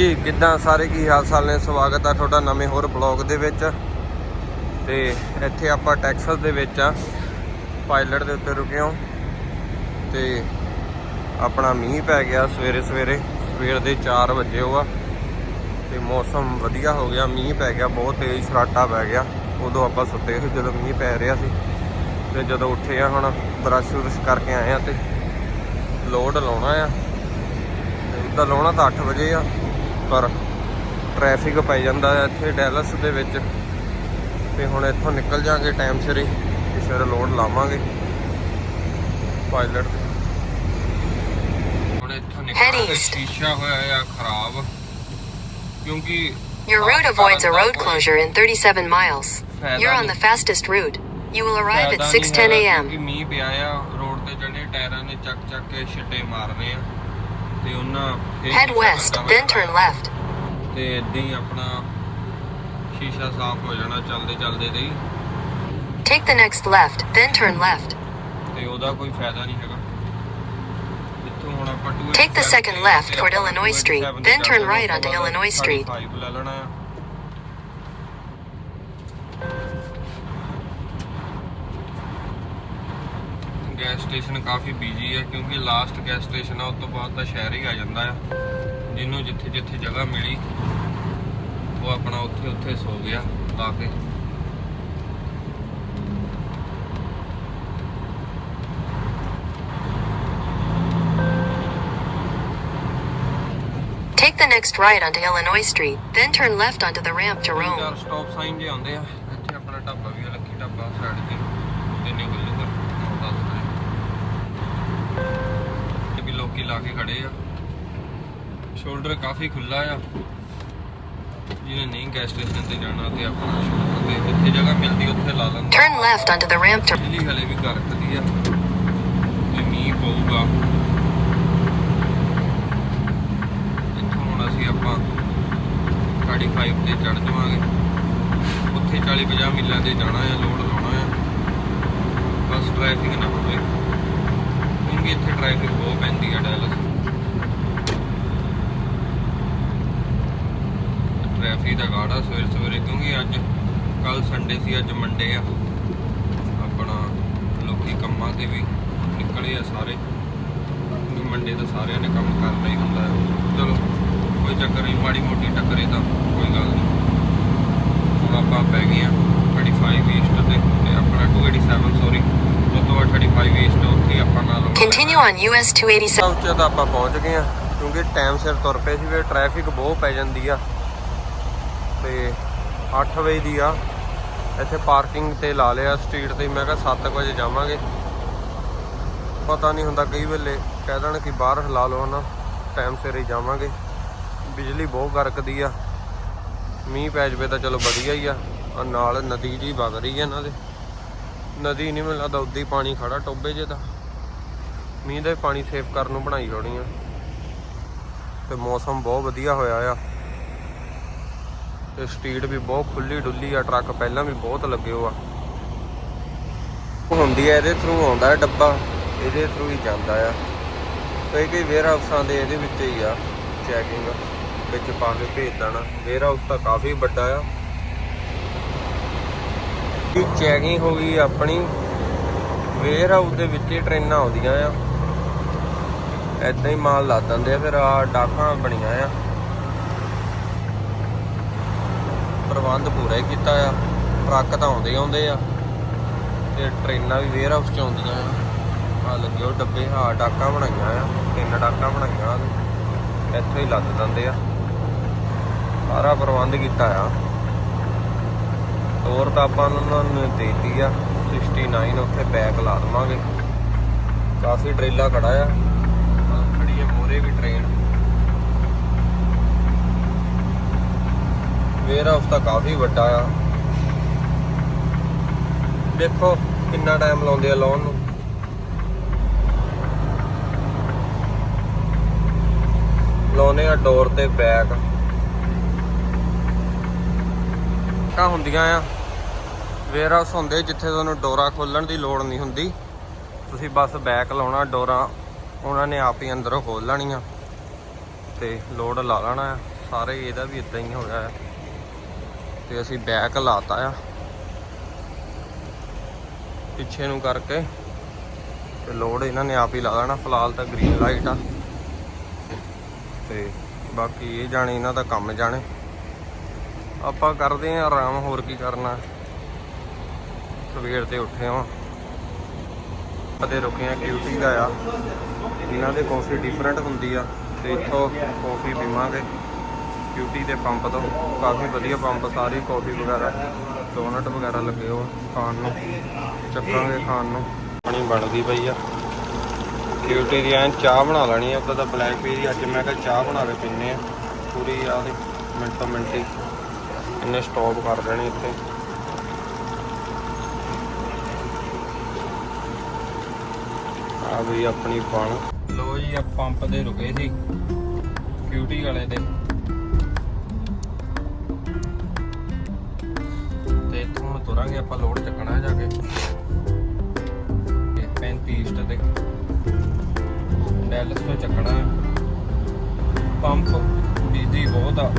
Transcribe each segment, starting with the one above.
ਜੀ, ਕਿੱਦਾਂ ਸਾਰੇ ਕੀ ਹਾਲ ਚਾਲ ਨੇ? ਸਵਾਗਤ ਆ ਤੁਹਾਡਾ ਨਵੇਂ ਹੋਰ ਬਲੌਗ ਦੇ ਵਿੱਚ। ਤੇ ਇੱਥੇ ਆਪਾਂ ਟੈਕਸਸ ਦੇ ਵਿੱਚ ਆ। ਪਾਇਲਟ ਦੇ ਉੱਤੇ ਰੁਕੇ ਹਾਂ। ਤੇ ਆਪਣਾ ਮੀਂਹ ਪੈ ਗਿਆ ਸਵੇਰੇ ਸਵੇਰੇ ਸਵੇਰ ਦੇ 4 ਵਜੇ ਉਹ ਆ। ਤੇ ਮੌਸਮ ਵਧੀਆ ਹੋ ਗਿਆ, ਮੀਂਹ ਪੈ ਗਿਆ, ਬਹੁਤ ਤੇਜ਼ ਸਰਾਟਾ ਪੈ ਗਿਆ। ਉਦੋਂ ਆਪਾਂ ਸੁੱਤੇ ਸੀ, ਜਦੋਂ ਮੀਂਹ ਪੈ ਰਿਹਾ ਸੀ। ਤੇ ਜਦੋਂ ਉੱਠੇ ਆ ਹੁਣ ਬਰਸ਼ ਬਰਸ਼ ਕਰਕੇ ਆਏ ਆ ਤੇ ਲੋਡ ਲਾਉਣਾ ਆ। ਤੇ ਉਹਦਾ ਲਾਉਣਾ ਤਾਂ 8 ਵਜੇ ਆ। ਪਰ ਟ੍ਰੈਫਿਕ ਪੈ ਜਾਂਦਾ ਹੈ ਇੱਥੇ ਡੈਲਸ ਦੇ ਵਿੱਚ ਤੇ ਹੁਣ ਇੱਥੋਂ ਨਿਕਲ ਜਾਾਂਗੇ ਟਾਈਮ ਸਿਰ ਹੀ ਤੇ ਫਿਰ ਲੋਡ ਲਾਵਾਂਗੇ ਪਾਇਲਟ ਹੁਣ ਇੱਥੋਂ east. ਸ਼ੀਸ਼ਾ ਹੋਇਆ ਆ ਖਰਾਬ ਕਿਉਂਕਿ Your route avoids a road closure in 37 miles. You're on the fastest route. You will arrive at ਫਾਇਦਾ ਨਹੀਂ 6:10 ਹੈਗਾ a.m. ਮੀਂਹ ਪਿਆ ਆ ਰੋਡ ਤੇ ਜਿਹੜੇ ਟਾਇਰਾਂ ਨੇ ਚੱਕ ਚੱਕ ਕੇ ਛਿੱਟੇ ਮਾਰਨੇ ਆ ਤੇ ਉਹਨਾਂ ਫੇਰ Head ਸ਼ੀਸ਼ਾ west, ਬੰਦਾ then turn left. ਤੇ ਇਦਾਂ ਹੀ ਆਪਣਾ ਸ਼ੀਸ਼ਾ ਸਾਫ਼ ਹੋ ਜਾਣਾ ਚੱਲਦੇ ਚੱਲਦੇ ਤੇ ਹੀ Take the next left, then turn left. ਤੇ ਉਹਦਾ ਕੋਈ ਫਾਇਦਾ ਨਹੀਂ ਹੈਗਾ ਇੱਥੋਂ ਹੁਣ ਆਪਾਂ 287 Take the second left ਤੇ toward ਆਪਾਂ Illinois 287 Street, ਤੇ then ਚੱਲ turn ਜਾਣਾ, right ਉਸ onto ਤੋਂ ਬਾਅਦ Illinois Street. 35 ਲੈ ਲੈਣਾ ਆ ਸਟੇਸ਼ਨ ਕਾਫੀ ਬਿਜ਼ੀ ਹੈ ਕਿਉਂਕਿ ਲਾਸਟ ਗੈਸ ਸਟੇਸ਼ਨ ਆ ਉਸ ਤੋਂ ਬਾਅਦ ਤਾਂ ਸ਼ਹਿਰ ਹੀ ਆ ਜਾਂਦਾ ਆ। ਜਿਹਨੂੰ ਜਿੱਥੇ ਜਿੱਥੇ ਜਗ੍ਹਾ ਮਿਲੀ ਉਹ ਆਪਣਾ ਉੱਥੇ ਉੱਥੇ ਸੋ ਗਿਆ ਲਾ ਕੇ। Take the next right onto Illinois Street, then turn left onto the ramp to ਚਾਰ Rome. ਸਟਾਪ ਸਾਈਨ ਜੇ ਆਉਂਦੇ ਆ। ਲੋਕੀ ਲਾ ਕੇ ਖੜੇ ਆ। ਸ਼ੋਲਡਰ ਕਾਫੀ ਖੁੱਲਾ ਆ। ਜਿਹਨੇ ਨਹੀਂ ਗੈਸ ਸਟੇਸ਼ਨ ਤੇ ਜਾਣਾ ਤੇ ਆਪਣਾ shoulder ਤੇ ਜਿੱਥੇ ਜਗ੍ਹਾ ਮਿਲਦੀ ਉੱਥੇ ਲਾ ਲੈਂਦਾ। Turn left onto the ramp to ਬਿਜਲੀ ਹਲੇ ਵੀ ਕਰਕਦੀ ਆ। ਤੇ ਮੀਂਹ ਪਊਗਾ। ਇੱਥੋਂ ਹੁਣ ਅਸੀਂ ਆਪਾਂ ਗਾੜੀ 5 ਤੇ ਚੜ ਜਾਵਾਂਗੇ। ਉੱਥੇ 40 50 ਮਿਲਾਂ ਤੇ ਜਾਣਾ ਆ ਲੋਡ ਲਾਉਣਾ ਆ। ਬਸ ਟ੍ਰੈਫਿਕ ਨਾ ਹੋਵੇ। ਕਿਉਂਕਿ ਇੱਥੇ ਟ੍ਰੈਫਿਕ ਬਹੁਤ ਪੈਂਦੀ ਹੈ ਡੈਲਸ ਟ੍ਰੈਫਿਕ ਦਾ ਗਾੜਾ ਸਵੇਰੇ ਸਵੇਰੇ, ਕਿਉਂਕਿ ਅੱਜ, ਕੱਲ ਸੰਡੇ ਸੀ, ਅੱਜ ਮੰਡੇ ਆ। ਆਪਣਾ ਲੋਕੀ ਕੰਮਾਂ ਤੇ ਵੀ ਨਿਕਲੇ ਆ ਸਾਰੇ। ਮੰਡੇ ਤਾਂ ਸਾਰਿਆਂ ਨੇ ਕੰਮ ਕਰਨਾ ਹੀ ਹੁੰਦਾ ਹੈ ਚਲੋ, ਕੋਈ ਚੱਕਰ ਨਹੀਂ, ਮਾੜੀ ਮੋਟੀ ਟੱਕਰੇ ਤਾਂ ਕੋਈ ਗੱਲ ਨਹੀਂ। ਹੁਣ ਆਪਾਂ ਪੈ ਗਏ ਆ 35 ਈਸਟ ਤੇ ਤੇ ਆਪਣਾ 287 ਸੌਰੀ ਉਹ ਤੋਂ ਬਾਅਦ 35 ਈਸਟ ਉੱਥੇ ਆਪਾਂ ਨਾਲ on US 287. ਉੱਚਾ ਤਾਂ ਆਪਾਂ ਪਹੁੰਚ ਗਏ ਆ ਕਿਉਂਕਿ ਟਾਈਮ ਸਿਰ ਤੁਰ ਪਏ ਸੀ ਵੀ ਟ੍ਰੈਫਿਕ ਬਹੁਤ ਪੈ ਜਾਂਦੀ ਆ। ਤੇ 8 ਵਜੇ ਦੀ ਆ, ਇੱਥੇ ਪਾਰਕਿੰਗ ਤੇ ਲਾ ਲਿਆ ਸਟਰੀਟ ਤੇ, ਮੈਂ ਕਿਹਾ 7 ਵਜੇ ਜਾਵਾਂਗੇ। ਪਤਾ ਨਹੀਂ ਹੁੰਦਾ ਕਈ ਵੇਲੇ ਕਹਿ ਦੇਣ ਕਿ ਬਾਹਰ ਲਾ ਲਓ ਨਾ ਟਾਈਮ ਸਿਰ ਹੀ ਜਾਵਾਂਗੇ। ਬਿਜਲੀ ਬਹੁਤ ਗਰਕਦੀ ਆ, ਮੀਂਹ ਪੈ ਜਵੇ ਤਾਂ ਚਲੋ ਵਧੀਆ ਹੀ ਆ। ਔਰ ਨਾਲ ਨਦੀ ਜੀ ਵਗ ਰਹੀ ਆ ਇਹਨਾਂ ਦੇ। ਨਦੀ ਨਹੀਂ ਮੈਨੂੰ ਲੱਗਦਾ ਉੱਦਾਂ ਹੀ ਪਾਣੀ ਖੜਾ ਟੋਬੇ ਜੇ ਦਾ ਮੀਂਹ ਦਾ ਪਾਣੀ ਸੇਵ ਕਰਨ ਨੂੰ ਬਣਾਈ ਹੋਣੀ ਆ। ਤੇ ਮੌਸਮ ਬਹੁਤ ਵਧੀਆ ਹੋਇਆ ਆ। ਤੇ ਸਟਰੀਟ ਵੀ ਬਹੁਤ ਖੁੱਲੀ ਡੁੱਲੀ ਆ, ਟਰੱਕ ਪਹਿਲਾਂ ਵੀ ਬਹੁਤ ਲੱਗੇ ਹੋ ਆ। ਹੁੰਦੀ ਆ, ਇਹਦੇ ਥਰੂ ਆਉਂਦਾ ਹੈ ਡੱਬਾ, ਇਹਦੇ ਥਰੂ ਹੀ ਜਾਂਦਾ ਆ। ਕਈ ਕਈ ਵੇਅਰ ਹਾਊਸਾਂ ਦੇ ਇਹਦੇ ਵਿੱਚ ਹੀ ਆ ਚੈਕਿੰਗ ਵਿੱਚ ਪਾ ਕੇ ਭੇਜ ਦੇਣਾ। ਵੇਅਰ ਹਾਊਸ ਤਾਂ ਕਾਫੀ ਵੱਡਾ ਆ। ਇਹ ਚੈਕਿੰਗ ਹੋ ਗਈ ਆਪਣੀ। ਵੇਅਰ ਹਾਊਸ ਦੇ ਵਿੱਚ ਹੀ ਟ੍ਰੇਨਾਂ ਆਉਂਦੀਆਂ ਆ। ਐਦਾਂ ਹੀ ਮਾਲ ਲਾ ਦਿੰਦੇ ਆ, ਫਿਰ ਆ ਡਾਕਾਂ ਬਣੀਆਂ ਆ। ਪ੍ਰਬੰਧ ਪੂਰਾ ਹੀ ਕੀਤਾ ਆ, ਟਰੱਕ ਤਾਂ ਆਉਂਦੇ ਆਉਂਦੇ ਆ, ਤੇ ਟ੍ਰੇਨਾਂ ਵੀ ਵੇਅਰ ਹਾਊਸ ਚ ਆਉਂਦੀਆਂ ਆ। ਆ ਲੱਗੇ ਉਹ ਡੱਬੇ ਆ ਡਾਕਾਂ ਬਣਾਈਆਂ ਆ, ਤਿੰਨ ਡਾਕਾਂ ਬਣਾਈਆਂ ਇੱਥੋਂ ਹੀ ਲੱਦ ਦਿੰਦੇ ਆ। ਸਾਰਾ ਪ੍ਰਬੰਧ ਕੀਤਾ ਆ। ਹੋਰ ਤਾਂ ਆਪਾਂ ਉਹਨਾਂ ਨੇ ਦੇਤੀ ਆ 69 ਉੱਥੇ ਬੈਕ ਲਾ ਦਵਾਂਗੇ। ਕਾਫੀ ਟ੍ਰੇਲਾ ਖੜਾ ਆ। ਹੈ ਮੋਰੇ ਵੀ ਟ੍ਰੇਨ ਵੇਅਰ ਹਾਊਸ ਤਾਂ ਕਾਫੀ ਵੱਡਾ ਆ। ਦੇਖੋ ਕਿੰਨਾ ਟਾਈਮ ਲਾਉਂਦੇ ਆ ਲਾਉਣ ਨੂੰ। ਲਾਉਨੇ ਆ ਡੋਰ ਤੇ ਬੈਕ ਕਾ ਹੁੰਦੀਆਂ ਆ। ਵੇਅਰ ਹਾਊਸ ਹੁੰਦੇ ਜਿੱਥੇ ਤੁਹਾਨੂੰ ਡੋਰਾ ਖੋਲਣ ਦੀ ਲੋੜ ਨਹੀਂ ਹੁੰਦੀ। ਤੁਸੀਂ ਬਸ ਬੈਕ ਲਾਉਣਾ, ਡੋਰਾ ਉਹਨਾਂ ਨੇ ਆਪ ਹੀ ਅੰਦਰੋਂ ਖੋਲ ਆ ਤੇ ਲੋਡ ਲਾ ਲੈਣਾ ਆ। ਸਾਰੇ ਇਹਦਾ ਵੀ ਇਦਾਂ ਹੀ ਹੋਇਆ ਆ। ਤੇ ਅਸੀਂ ਬੈਕ ਲਾਤਾ ਆ। ਪਿੱਛੇ ਨੂੰ ਕਰਕੇ ਤੇ ਲੋਡ ਇਹਨਾਂ ਨੇ ਆਪ ਹੀ ਲਾ ਲੈਣਾ। ਫਿਲਹਾਲ ਤਾਂ ਗ੍ਰੀਨ ਲਾਈਟ ਆ। ਤੇ ਬਾਕੀ ਇਹ ਜਾਣੇ ਇਹਨਾਂ ਦਾ ਕੰਮ ਜਾਣੇ। ਆਪਾਂ ਕਰਦੇ ਆ ਆਰਾਮ, ਹੋਰ ਕੀ ਕਰਨਾ। ਸਵੇਰ ਤੇ ਉੱਠੇ ਹਾਂ ਅਤੇ ਰੁਕੇ ਆ ਕਿਊਟੀ ਦਾ ਆ। ਇਹਨਾਂ ਦੇ ਕਾਫੀ ਡਿਫਰੈਂਟ ਹੁੰਦੀ ਆ ਤੇ ਇੱਥੋਂ ਕਾਫੀ ਪੀਵਾਂਗੇ। ਕਿਊਟੀ ਦੇ ਪੰਪ ਤੋਂ ਕਾਫੀ ਵਧੀਆ ਪੰਪ ਸਾਰੇ ਕਾਫੀ ਵਗੈਰਾ ਡੋਨਟ ਵਗੈਰਾ ਲੱਗੇ ਹੋ ਖਾਣ ਨੂੰ। ਚੱਕਾਂਗੇ ਖਾਣ ਨੂੰ। ਪਾਣੀ ਬਣਦੀ ਪਈ ਆ। ਕਿਊਟੀ ਦੀ ਐਂ ਚਾਹ ਬਣਾ ਲੈਣੀ ਆ ਉਦੋਂ ਤਾਂ ਬਲੈਕਬੇਰੀ ਅੱਜ ਮੈਂ ਕਿਹਾ ਚਾਹ ਬਣਾ ਕੇ ਪੀਨੇ ਆ। ਪੂਰੀ ਆ ਦੇ ਮਿੰਟੋ ਮਿੰਟੀ। ਇਹਨੇ ਸਟਾਪ ਕਰ ਦੇਣੀ ਇੱਥੇ। ਆ ਵੀ ਆਪਣੀ ਬਣ ਲੋ ਜੀ ਆ ਪੰਪ ਦੇ ਰੁਕੇ ਸੀ ਕਿਊਟੀ ਵਾਲੇ ਦੇ ਤੇ ਇੱਥੋਂ ਤੁਰਾਂਗੇ, ਆਪਾਂ ਲੋਡ ਚੱਕਣਾ ਜਾ ਕੇ। ਤੇ 35 ਈਸਟ ਤੇ। ਡੈਲਸ ਤੋਂ ਚੱਕਣਾ ਪੰਪ ਬਿਜ਼ੀ ਬਹੁਤ ਆ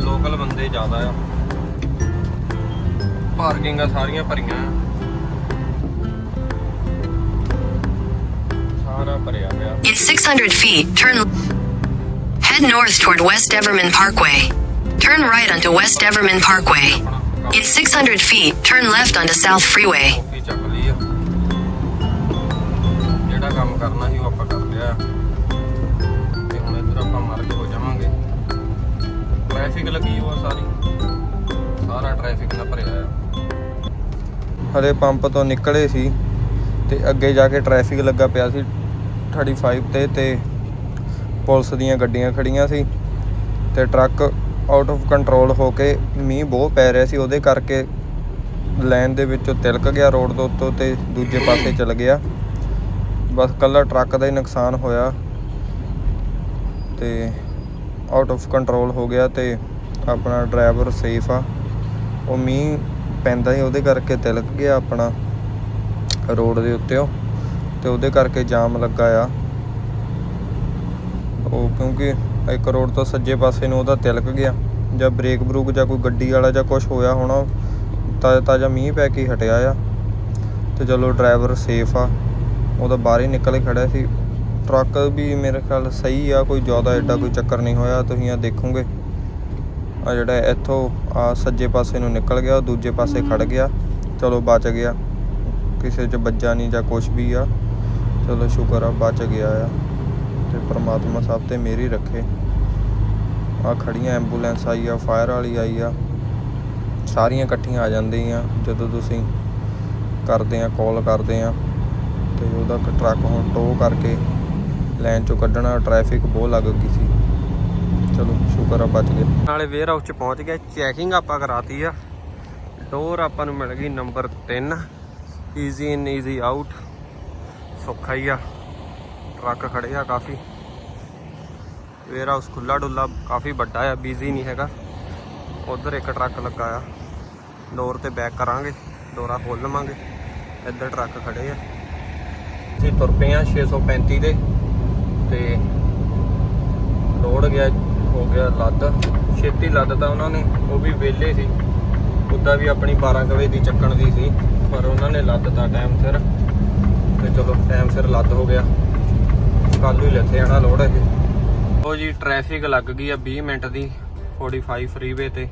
ਲੋਕਲ ਬੰਦੇ ਜ਼ਿਆਦਾ ਆ। ਪਾਰਕਿੰਗਾਂ ਸਾਰੀਆਂ ਭਰੀਆਂ। ਆ ਸਾਰਾ ਭਰਿਆ ਪਿਆ In 600 feet, turn head north toward West Everman Parkway. Turn right onto West Everman Parkway. In 600 feet, turn left onto South Freeway. ਕਾਫੀ ਚੱਕ ਲਈ ਆ ਜਿਹੜਾ ਕੰਮ ਕਰਨਾ ਸੀ ਉਹ ਆਪਾਂ ਕਰ ਲਿਆ ਆ। ਤੇ ਹੁਣ ਇੱਧਰ ਆਪਾਂ ਮਰਜ ਹੋ ਜਾਵਾਂਗੇ ਟ੍ਰੈਫਿਕ ਲੱਗੀ ਹੋਆ ਸਾਰੀ ਸਾਰਾ ਟ੍ਰੈਫਿਕ ਨਾਲ ਭਰਿਆ ਆ ਹਲੇ ਪੰਪ ਤੋਂ ਨਿਕਲੇ ਸੀ ਤੇ ਅੱਗੇ ਜਾ ਕੇ ਟ੍ਰੈਫਿਕ ਲੱਗਾ ਪਿਆ ਸੀ 35 ਤੇ ਤੇ ਪੁਲਿਸ ਦੀਆਂ ਗੱਡੀਆਂ ਖੜੀਆਂ ਸੀ ਤੇ ਟਰੱਕ ਆਊਟ ਆਫ ਕੰਟਰੋਲ ਹੋ ਕੇ ਮੀਂਹ ਬਹੁਤ ਪੈ ਰਿਹਾ ਸੀ, ਉਹਦੇ ਕਰਕੇ ਲਾਈਨ ਦੇ ਵਿੱਚੋਂ ਤਿਲਕ ਗਿਆ ਰੋਡ ਦੇ ਉੱਤੋਂ ਤੇ ਦੂਜੇ ਪਾਸੇ ਚਲ ਗਿਆ। ਬਸ ਕੱਲਾ ਟਰੱਕ ਦਾ ਹੀ ਨੁਕਸਾਨ ਹੋਇਆ ਤੇ ਆਊਟ ਆਫ ਕੰਟਰੋਲ ਹੋ ਗਿਆ ਤੇ ਆਪਣਾ ਡਰਾਈਵਰ ਸੇਫ ਆ। ਉਹ ਮੀਂਹ ਪੈਂਦਾ ਸੀ, ਉਹਦੇ ਕਰਕੇ ਤਿਲਕ ਗਿਆ ਆਪਣਾ ਰੋਡ ਦੇ ਉੱਤੇ ਉਹ ਤੇ ਉਹਦੇ ਕਰਕੇ ਜਾਮ ਲੱਗਾ ਆ। ਉਹ ਕਿਉਂਕਿ ਇੱਕ ਰੋਡ ਤੋਂ ਸੱਜੇ ਪਾਸੇ ਨੂੰ ਉਹਦਾ ਤਿਲਕ ਗਿਆ, ਜਾਂ ਬ੍ਰੇਕ ਬਰੂਕ ਜਾਂ ਕੋਈ ਗੱਡੀ ਵਾਲਾ ਜਾਂ ਕੁਝ ਹੋਇਆ ਹੋਣਾ, ਤਾਜ਼ਾ ਤਾਜ਼ਾ ਮੀਂਹ ਪੈ ਕੇ ਹਟਿਆ ਆ। ਤੇ ਚਲੋ ਡਰਾਈਵਰ ਸੇਫ ਆ। ਉਹਦਾ ਬਾਹਰ ਹੀ ਨਿਕਲ ਕੇ ਖੜਿਆ ਸੀ। ਟਰੱਕ ਵੀ ਮੇਰੇ ਖਿਆਲ ਸਹੀ ਆ, ਕੋਈ ਜ਼ਿਆਦਾ ਐਡਾ ਕੋਈ ਚੱਕਰ ਨਹੀਂ ਹੋਇਆ, ਤੁਸੀਂ ਆ ਦੇਖੋਗੇ। ਆ ਜਿਹੜਾ ਇੱਥੋਂ ਆ ਸੱਜੇ ਪਾਸੇ ਨੂੰ ਨਿਕਲ ਗਿਆ, ਉਹ ਦੂਜੇ ਪਾਸੇ ਖੜ ਗਿਆ, ਚਲੋ ਬਚ ਗਿਆ। ਕਿਸੇ 'ਚ ਵੱਜਾ ਨਹੀਂ ਜਾਂ ਕੁਝ ਵੀ ਆ। ਚਲੋ ਸ਼ੁਕਰ ਆ, ਬਚ ਗਿਆ ਆ। ਤੇ ਪ੍ਰਮਾਤਮਾ ਸਭ ਤੇ ਮੇਰੀ ਰੱਖੇ। ਆ ਖੜੀਆਂ ਐਂਬੂਲੈਂਸ ਆਈ ਆ, ਫਾਇਰ ਵਾਲੀ ਆਈ ਆ। ਸਾਰੀਆਂ ਇਕੱਠੀਆਂ ਆ ਜਾਂਦੀਆਂ ਜਦੋਂ ਤੁਸੀਂ ਕਰਦੇ ਆ, ਕਾਲ ਕਰਦੇ ਆ। ਤੇ ਉਹਦਾ ਟਰੱਕ ਹੁਣ ਟੋ ਕਰਕੇ ਲਾਈਨ ਚੋਂ ਕੱਢਣਾ, ਟ੍ਰੈਫਿਕ ਬਹੁਤ ਲੱਗ ਗਈ ਸੀ। ਚਲੋ, ਸ਼ੁਕਰ ਆ, ਬਚ ਗਏ ਨਾਲੇ ਵੇਅਰ ਹਾਊਸ ਚ ਪਹੁੰਚ ਗਏ ਚੈਕਿੰਗ ਆਪਾਂ ਕਰਾਤੀ ਆ। ਡੋਰ ਆਪਾਂ ਨੂੰ ਮਿਲ ਗਈ number 3 easy in easy out ਸੌਖਾ ਹੀ ਆ। ਟਰੱਕ ਖੜੇ ਆ ਕਾਫੀ। ਵੇਅਰ ਹਾਊਸ ਖੁੱਲਾ ਡੁੱਲਾ ਕਾਫੀ ਵੱਡਾ ਆ ਬਿਜ਼ੀ ਨਹੀਂ ਹੈਗਾ। ਉਧਰ ਇੱਕ ਟਰੱਕ ਲੱਗਾ ਆ। ਡੋਰ ਤੇ ਬੈਕ ਕਰਾਂਗੇ ਡੋਰਾ ਖੋਲ ਲਵਾਂਗੇ। ਇੱਧਰ ਟਰੱਕ ਖੜੇ ਆ। ਅਸੀਂ ਤੁਰ ਪਏ ਆ 635 ਦੇ ਤੇ ਲੋਡ ਗਿਆ, ਹੋ ਗਿਆ ਲੱਦ। ਛੇਤੀ ਲੱਦਤਾ ਉਹਨਾਂ ਨੇ, ਉਹ ਵੀ ਵਿਹਲੇ ਸੀ। ਉੱਦਾਂ ਵੀ ਆਪਣੀ 12 ਕੁ ਵਜੇ ਦੀ ਚੱਕਣ ਦੀ ਸੀ, ਪਰ ਉਹਨਾਂ ਨੇ ਲੱਦਤਾ ਟਾਈਮ ਸਿਰ। ਤੇ ਚਲੋ ਟਾਈਮ ਸਿਰ ਲੱਦ ਹੋ ਗਿਆ। ਕੱਲ ਨੂੰ ਹੀ ਲੱਥੇ ਆਣਾ ਲੋਡ ਇਹ। ਉਹ ਜੀ ਟ੍ਰੈਫਿਕ ਲੱਗ ਗਈ ਆ 20 ਮਿੰਟ ਦੀ 45 ਫਰੀਵੇ ਤੇ।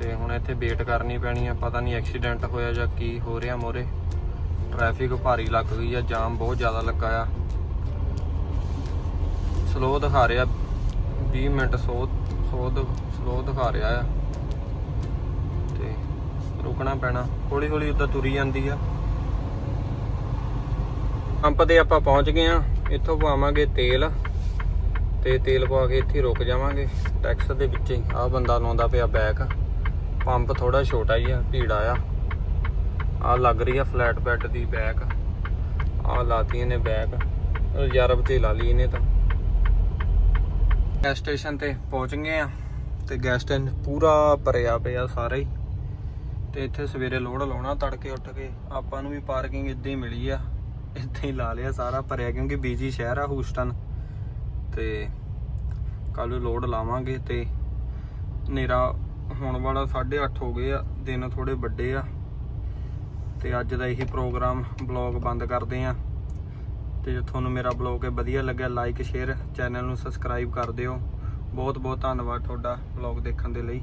ਤੇ ਹੁਣ ਇੱਥੇ ਵੇਟ ਕਰਨੀ ਪੈਣੀ ਆ, ਪਤਾ ਨਹੀਂ ਐਕਸੀਡੈਂਟ ਹੋਇਆ ਜਾਂ ਕੀ ਹੋ ਰਿਹਾ ਮੋਰੇ। ਟ੍ਰੈਫਿਕ ਭਾਰੀ ਲੱਗ ਗਈ ਆ, ਜਾਮ ਬਹੁਤ ਜ਼ਿਆਦਾ ਲੱਗਾ ਆ। ਸਲੋ ਦਿਖਾ ਰਿਹਾ 20 ਮਿੰਟ ਸੋ ਸੋ ਸਲੋ ਦਿਖਾ ਰਿਹਾ ਆ। ਤੇ ਰੁਕਣਾ ਪੈਣਾ ਹੌਲੀ ਹੌਲੀ ਉੱਦਾਂ ਤੁਰੀ ਜਾਂਦੀ ਆ। ਪੰਪ ਤੇ ਆਪਾਂ ਪਹੁੰਚ ਗਏ ਆ ਇੱਥੋਂ ਪਵਾਵਾਂਗੇ ਤੇਲ ਤੇ ਤੇਲ ਪਵਾ ਕੇ ਇੱਥੇ ਰੁਕ ਜਾਵਾਂਗੇ। ਟੈਕਸ ਦੇ ਵਿੱਚ ਹੀ। ਆਹ ਬੰਦਾ ਲਾਉਂਦਾ ਪਿਆ ਬੈਕ। ਪੰਪ ਥੋੜਾ ਛੋਟਾ ਹੀ ਆ, ਭੀੜਾ ਆ। ਆ ਲੱਗ ਰਹੀ ਆ ਫਲੈਟ ਬੈੱਡ ਦੀ ਬੈਕ। ਆ ਲਾਤੀ ਨੇ ਬੈਕ। ਰਿਜ਼ਰਵ ਤੇ ਲਾ ਲਈ ਇਹਨੇ ਤਾਂ। ਗੈਸ ਸਟੇਸ਼ਨ ਤੇ ਪਹੁੰਚ ਗਏ ਆ ਤੇ ਗੈਸ ਸਟੇਸ਼ਨ ਪੂਰਾ ਭਰਿਆ ਪਿਆ ਸਾਰਾ ਹੀ। ਤੇ ਇੱਥੇ ਸਵੇਰੇ ਲੋਡ ਲਾਉਣਾ ਤੜਕੇ ਉੱਠ ਕੇ। ਆਪਾਂ ਨੂੰ ਵੀ ਪਾਰਕਿੰਗ ਇੱਦਾਂ ਹੀ ਮਿਲੀ ਆ। ਇੱਥੇ ਹੀ ਲਾ ਲਿਆ ਸਾਰਾ ਭਰਿਆ ਕਿਉਂਕਿ ਬੀਜੀ ਸ਼ਹਿਰ ਆ ਹੂਸਟਨ ਤੇ ਕੱਲ ਨੂੰ ਲੋਡ ਲਾਵਾਂਗੇ ਤੇ ਹਨੇਰਾ ਹੋਣ ਵਾਲਾ 8:30 ਹੋ ਗਏ ਆ, ਦਿਨ ਥੋੜੇ ਵੱਡੇ ਆ ਤੇ ਅੱਜ ਦਾ ਇਹੀ ਪ੍ਰੋਗਰਾਮ ਬਲੌਗ ਬੰਦ ਕਰਦੇ ਆ। ਤੇ ਜੇ ਤੁਹਾਨੂੰ ਮੇਰਾ ਬਲੌਗ ਵਧੀਆ ਲੱਗਿਆ ਲਾਈਕ ਸ਼ੇਅਰ ਚੈਨਲ ਨੂੰ ਸਬਸਕ੍ਰਾਈਬ ਕਰ ਦਿਓ। ਬਹੁਤ ਬਹੁਤ ਧੰਨਵਾਦ ਤੁਹਾਡਾ ਬਲੌਗ ਦੇਖਣ ਦੇ ਲਈ।